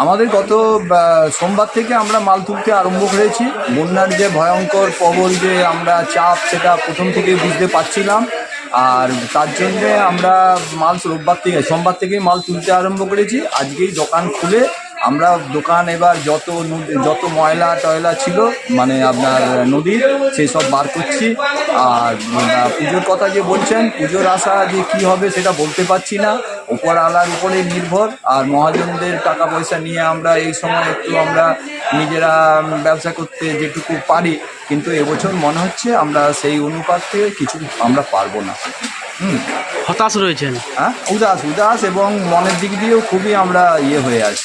আমাদের গত সোমবার থেকে আমরা মাল তুলতে আরম্ভ করেছি। বন্যার যে ভয়ঙ্কর প্রবল যে আমরা চাপ, সেটা প্রথম থেকেই বুঝতে পারছিলাম। আর তার জন্যে আমরা মাল রোববার থেকে, সোমবার থেকেই মাল তুলতে আরম্ভ করেছি। আজকেই দোকান খুলে আমরা দোকান এবার যত যত ময়লা টয়লা ছিল মানে আপনার নদীর, সেই সব বার করছি। আর পুজোর কথা যে বলছেন, পুজোর আশা যে কি হবে সেটা বলতে পারছি না। উপর আলার উপরে নির্ভর আর মহাজনদের টাকা পয়সা নিয়ে আমরা এই সময় একটু আমরা নিজেরা ব্যবসা করতে যেটুকু পারি কিন্তু এবছর মনে হচ্ছে আমরা সেই অনুপাতে কিছু আমরা পারব না। হুম। হতাশ রয়েছেন? হ্যাঁ উদাস উদাস এবং মনের দিক দিয়েও খুবই আমরা ইয়ে হয়ে আছি।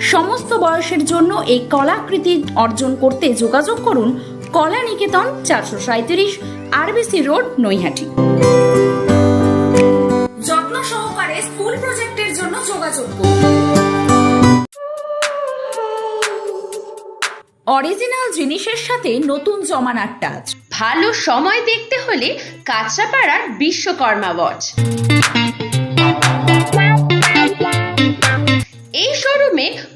সমস্ত বয়সের জন্য এই কলাকৃতি অর্জন করতে যোগাযোগ করুন কলা নিকেতন চারশো সাঁত্রিশ আরবিসি রোড, নৈহাটি। যত্ন সহকারে স্কুল প্রজেক্টের জন্য যোগাযোগ অরিজিনাল জিনিসের সাথে নতুন জমানার টাচ। ভালো সময় দেখতে হলে কাঁচরাপাড়ার বিশ্বকর্মা ওয়াচ।